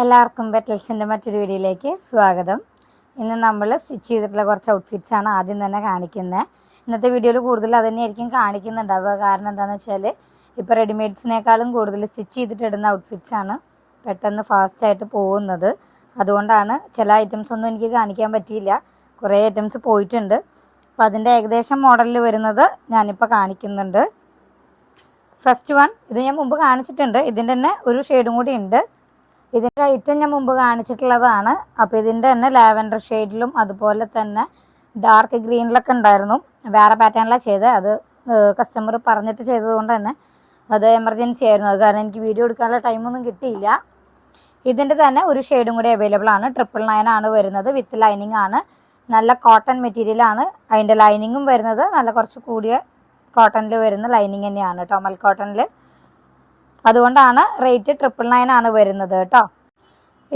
എല്ലാവർക്കും ബെറ്റൽസിന്റെ മറ്റൊരു വീഡിയോയിലേക്ക് സ്വാഗതം. ഇന്ന് നമ്മൾ സ്റ്റിച്ച് ചെയ്തിട്ടുള്ള കുറച്ച് ഔട്ട്ഫിറ്റ്സ് ആണ് ആദ്യം തന്നെ കാണിക്കുന്നത് ഇന്നത്തെ വീഡിയോയിൽ കൂടുതൽ അത് തന്നെയായിരിക്കും കാണിക്കുന്നുണ്ടാവുക. കാരണം എന്താണെന്ന് വെച്ചാൽ ഇപ്പോൾ റെഡിമെയ്ഡ്സിനേക്കാളും കൂടുതൽ സ്റ്റിച്ച് ചെയ്തിട്ട് ഇടുന്ന ഔട്ട്ഫിറ്റ്സ് ആണ് പെട്ടെന്ന് ഫാസ്റ്റായിട്ട് പോകുന്നത്. അതുകൊണ്ടാണ് ചില ഐറ്റംസ് ഒന്നും എനിക്ക് കാണിക്കാൻ പറ്റിയില്ല. കുറേ ഐറ്റംസ് പോയിട്ടുണ്ട്. അപ്പോൾ അതിന്റെ ഏകദേശം മോഡലിൽ വരുന്നത് ഞാനിപ്പോൾ കാണിക്കുന്നുണ്ട്. ഫസ്റ്റ് വൺ ഇത് ഞാൻ മുമ്പ് കാണിച്ചിട്ടുണ്ട്. ഇതിന്റെ തന്നെ ഒരു ഷെയ്ഡും കൂടി ഉണ്ട്. ഇതിന്റെ ഐറ്റം ഞാൻ മുമ്പ് കാണിച്ചിട്ടുള്ളതാണ്. അപ്പോൾ ഇതിന്റെ തന്നെ ലാവൻഡർ ഷെയ്ഡിലും അതുപോലെ തന്നെ ഡാർക്ക് ഗ്രീനിലൊക്കെ ഉണ്ടായിരുന്നു. വേറെ പാറ്റേണിലാണ് ചെയ്തത്. അത് കസ്റ്റമർ പറഞ്ഞിട്ട് ചെയ്തതുകൊണ്ട് തന്നെ അത് എമർജൻസി ആയിരുന്നു. അത് കാരണം എനിക്ക് വീഡിയോ എടുക്കാനുള്ള ടൈമൊന്നും കിട്ടിയില്ല. ഇതിന്റെ തന്നെ ഒരു ഷെയ്ഡും കൂടി അവൈലബിൾ ആണ്. ട്രിപ്പിൾ നയൻ ആണ് വരുന്നത്. വിത്ത് ലൈനിങ് ആണ്. നല്ല കോട്ടൺ മെറ്റീരിയൽ ആണ്. അതിന്റെ ലൈനിങ്ങും വരുന്നത്. നല്ല കുറച്ച് കൂടിയ കോട്ടണിൽ വരുന്ന ലൈനിങ് തന്നെയാണ്. ടോമൽ മൽ കോട്ടണിൽ അതുകൊണ്ടാണ് റേറ്റ് ട്രിപ്പിൾ നയൻ ആണ് വരുന്നത് കേട്ടോ.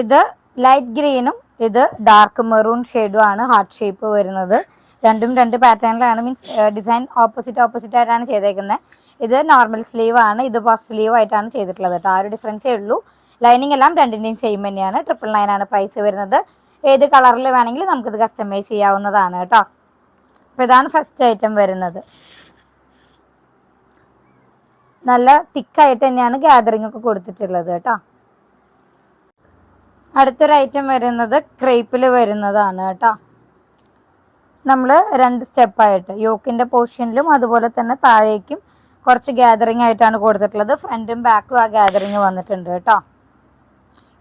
ഇത് ലൈറ്റ് ഗ്രീനും ഇത് ഡാർക്ക് മെറൂൺ ഷെയ്ഡും ആണ് ഹാർട്ട് ഷേപ്പ് വരുന്നത്. രണ്ടും രണ്ട് പാറ്റേണിലാണ് മീൻസ് ഡിസൈൻ ഓപ്പോസിറ്റ് ഓപ്പോസിറ്റ് ആയിട്ടാണ് ചെയ്തേക്കുന്നത് ഇത് നോർമൽ സ്ലീവ് ആണ് ഇത് പഫ് സ്ലീവ് ആയിട്ടാണ് ചെയ്തിട്ടുള്ളത് കേട്ടോ. ആ ഒരു ഡിഫറൻസേ ഉള്ളൂ. ലൈനിങ് എല്ലാം രണ്ടിന്റെയും സെയിം തന്നെയാണ്. ട്രിപ്പിൾ നയൻ ആണ് പ്രൈസ് വരുന്നത്. ഏത് കളറിൽ വേണമെങ്കിലും നമുക്കിത് കസ്റ്റമൈസ് ചെയ്യാവുന്നതാണ് കേട്ടോ. അപ്പോൾ ഇതാണ് ഫസ്റ്റ് ഐറ്റം വരുന്നത്. നല്ല തിക്കായിട്ട് തന്നെയാണ് ഗ്യാതറിംഗ് ഒക്കെ കൊടുത്തിട്ടുള്ളത് കേട്ടോ. അടുത്തൊരു ഐറ്റം വരുന്നത് ക്രേപ്പിൽ വരുന്നതാണ് കേട്ടോ. നമ്മൾ രണ്ട് സ്റ്റെപ്പായിട്ട് യോക്കിന്റെ പോർഷനിലും അതുപോലെ തന്നെ താഴേക്കും കുറച്ച് ഗ്യാതറിംഗ് ആയിട്ടാണ് കൊടുത്തിട്ടുള്ളത്. ഫ്രണ്ടും ബാക്കും ആ ഗ്യാതറിംഗ് വന്നിട്ടുണ്ട് കേട്ടോ.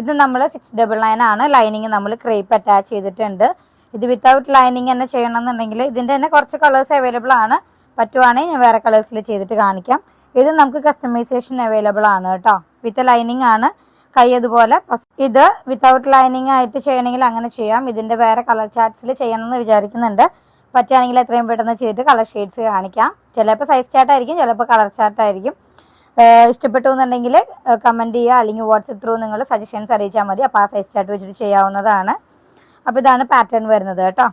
ഇത് നമ്മൾ സിക്സ് ഡബിൾ നയൻ ആണ്. ലൈനിങ് നമ്മൾ ക്രേപ്പ് അറ്റാച്ച് ചെയ്തിട്ടുണ്ട്. ഇത് വിത്തൗട്ട് ലൈനിങ് തന്നെ ചെയ്യണമെന്നുണ്ടെങ്കിൽ ഇതിന്റെ തന്നെ കുറച്ച് കളേഴ്സ് അവൈലബിൾ ആണ്. പറ്റുവാണെങ്കിൽ ഞാൻ വേറെ കളേഴ്സിൽ ചെയ്തിട്ട് കാണിക്കാം. ഇത് നമുക്ക് കസ്റ്റമൈസേഷൻ അവൈലബിൾ ആണ് കേട്ടോ വിത്ത് ലൈനിങ് ആണ്. കൈ അതുപോലെ ഇത് വിത്തൗട്ട് ലൈനിങ് ആയിട്ട് ചെയ്യണമെങ്കിൽ അങ്ങനെ ചെയ്യാം. ഇതിന്റെ വേറെ കളർ ചാർട്ട്സിൽ ചെയ്യണമെന്ന് വിചാരിക്കുന്നുണ്ട്. പറ്റുകയാണെങ്കിൽ എത്രയും പെട്ടെന്ന് ചെയ്തിട്ട് കളർ ഷെയ്ഡ്സ് കാണിക്കാം. ചിലപ്പോൾ സൈസ് ചാർട്ടായിരിക്കും ചിലപ്പോൾ കളർ ചാർട്ടായിരിക്കും ഇഷ്ടപ്പെട്ടു എന്നുണ്ടെങ്കിൽ കമന്റ് ചെയ്യുക അല്ലെങ്കിൽ വാട്സപ്പ് ത്രൂ നിങ്ങൾ സജഷൻസ് അറിയിച്ചാൽ മതി. അപ്പോൾ ആ സൈസ് ചാർട്ട് വെച്ചിട്ട് ചെയ്യാവുന്നതാണ്. അപ്പോൾ ഇതാണ് പാറ്റേൺ വരുന്നത് കേട്ടോ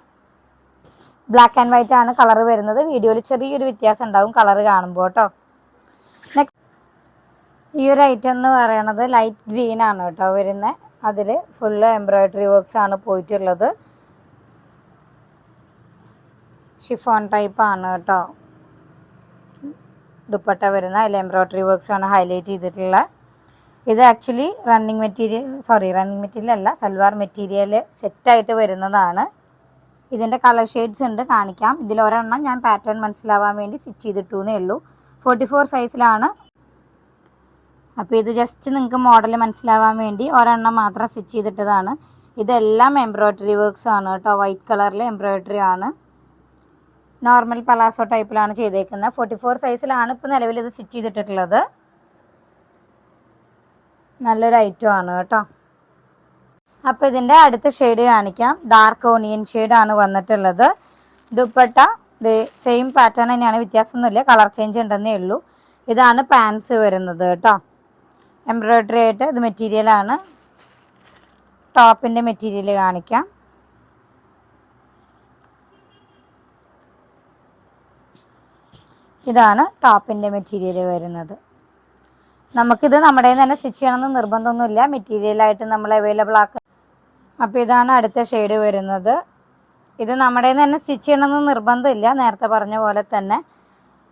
ബ്ലാക്ക് ആൻഡ് വൈറ്റ് ആണ് കളർ വരുന്നത്. വീഡിയോയിൽ ചെറിയൊരു വ്യത്യാസം ഉണ്ടാവും കളർ കാണുമ്പോൾ കേട്ടോ ഈ ഒരു ഐറ്റം എന്ന് പറയണത് ലൈറ്റ് ഗ്രീൻ ആണ് കേട്ടോ വരുന്നത് അതിൽ ഫുള്ള് എംബ്രോയിഡറി വർക്ക്സ് ആണ് പോയിട്ടുള്ളത്. ഷിഫോൺ ടൈപ്പ് ആണ് കേട്ടോ. ദുപ്പട്ട വരുന്ന. അതിൽ എംബ്രോയിഡറി വർക്ക്സ് ആണ് ഹൈലൈറ്റ് ചെയ്തിട്ടുള്ള. ഇത് actually running material sorry running material അല്ല സൽവാർ മെറ്റീരിയൽ സെറ്റായിട്ട് വരുന്നതാണ്. ഇതിന്റെ കളർ ഷെയ്ഡ്സ് ഉണ്ട് കാണിക്കാം. ഇതിൽ ഒരെണ്ണം ഞാൻ പാറ്റേൺ മനസ്സിലാവാൻ വേണ്ടി സ്റ്റിച്ച് ചെയ്തിട്ടു എന്നേ ഉള്ളൂ. ഫോർട്ടി ഫോർ സൈസിലാണ് അപ്പോൾ ഇത് ജസ്റ്റ് നിങ്ങൾക്ക് മോഡൽ മനസ്സിലാവാൻ വേണ്ടി ഒരെണ്ണം മാത്രം സ്റ്റിച്ച് ചെയ്തിട്ടതാണ്. ഇതെല്ലാം എംബ്രോയ്ഡറി വർക്ക്സ് ആണ് കേട്ടോ. വൈറ്റ് കളറിൽ എംബ്രോയ്ഡറി ആണ്. നോർമൽ പലാസോ ടൈപ്പിലാണ് ചെയ്തേക്കുന്നത്. ഫോർട്ടി ഫോർ സൈസിലാണ് ഇപ്പോൾ നിലവിൽ ഇത് സ്റ്റിച്ച് ചെയ്തിട്ടുള്ളത്. നല്ലൊരു ഐറ്റം ആണ് കേട്ടോ. അപ്പോൾ ഇതിന്റെ അടുത്ത ഷെയ്ഡ് കാണിക്കാം. ഡാർക്ക് ഓണിയൻ ഷെയ്ഡാണ് വന്നിട്ടുള്ളത്. ദുപ്പട്ട ഇത് സെയിം പാറ്റേൺ തന്നെയാണ്. വ്യത്യാസമൊന്നുമില്ല. കളർ ചേഞ്ച് ഉണ്ടെന്നേ ഉള്ളൂ. ഇതാണ് പാൻസ് വരുന്നത് കേട്ടോ. എംബ്രോയ്ഡറി ആയിട്ട് ഇത് മെറ്റീരിയലാണ് ടോപ്പിന്റെ മെറ്റീരിയൽ കാണിക്കാം. ഇതാണ് ടോപ്പിന്റെ മെറ്റീരിയൽ വരുന്നത്. നമുക്കിത് നമ്മുടെ തന്നെ സ്റ്റിച്ച് ചെയ്യണമെന്ന് നിർബന്ധമൊന്നുമില്ല. മെറ്റീരിയലായിട്ട് നമ്മൾ അവൈലബിൾ ആക്കുക അപ്പോൾ ഇതാണ് അടുത്ത ഷെയ്ഡ് വരുന്നത്. ഇത് നമ്മുടെ തന്നെ സ്റ്റിച്ച് ചെയ്യണമെന്ന് നിർബന്ധമില്ല. നേരത്തെ പറഞ്ഞ പോലെ തന്നെ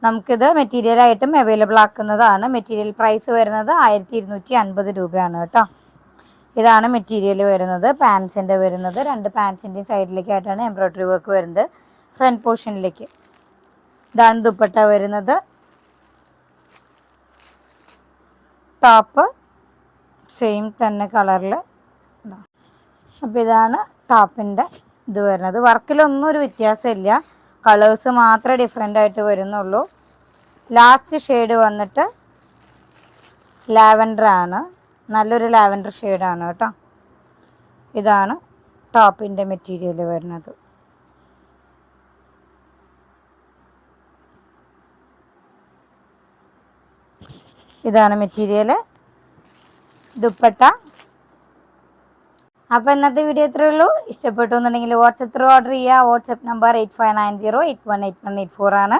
നമുക്കിത് മെറ്റീരിയൽ ആയിട്ടും അവൈലബിൾ ആക്കുന്നതാണ്. മെറ്റീരിയൽ പ്രൈസ് വരുന്നത് ആയിരത്തി ഇരുന്നൂറ്റി അൻപത് രൂപയാണ് കേട്ടോ. ഇതാണ് മെറ്റീരിയൽ വരുന്നത്. പാൻസിന്റെ വരുന്നത്. രണ്ട് പാൻസിന്റെയും സൈഡിലേക്കായിട്ടാണ് എംബ്രോയ്ഡറി വർക്ക് വരുന്നത്. ഫ്രണ്ട് പോർഷനിലേക്ക് ഇതാണ് ദുപ്പട്ട വരുന്നത്. ടോപ്പ് സെയിം തന്നെ കളറിൽ അപ്പോൾ ഇതാണ് ടോപ്പിന്റെ ഇത് വരുന്നത്. വർക്കിലൊന്നും ഒരു വ്യത്യാസമില്ല. കളേഴ്സ് മാത്രമേ ഡിഫറെന്റ് ആയിട്ട് വരുന്നുള്ളൂ. ലാസ്റ്റ് ഷെയ്ഡ് വന്നിട്ട് ലാവൻഡർ ആണ്. നല്ലൊരു ലാവൻഡർ ഷെയ്ഡാണ് കേട്ടോ. ഇതാണ് ടോപ്പിന്റെ മെറ്റീരിയൽ വരുന്നത്. ഇതാണ് മെറ്റീരിയൽ ദുപ്പട്ട. അപ്പോൾ ഇന്നത്തെ വീഡിയോ ഇത്രയേ ഉള്ളൂ. ഇഷ്ടപ്പെട്ടു എന്നുണ്ടെങ്കിൽ വാട്സപ്പ് ത്രൂ ഓർഡർ ചെയ്യുക. WhatsApp number eight five nine zero eight one eight one eight four ആണ്.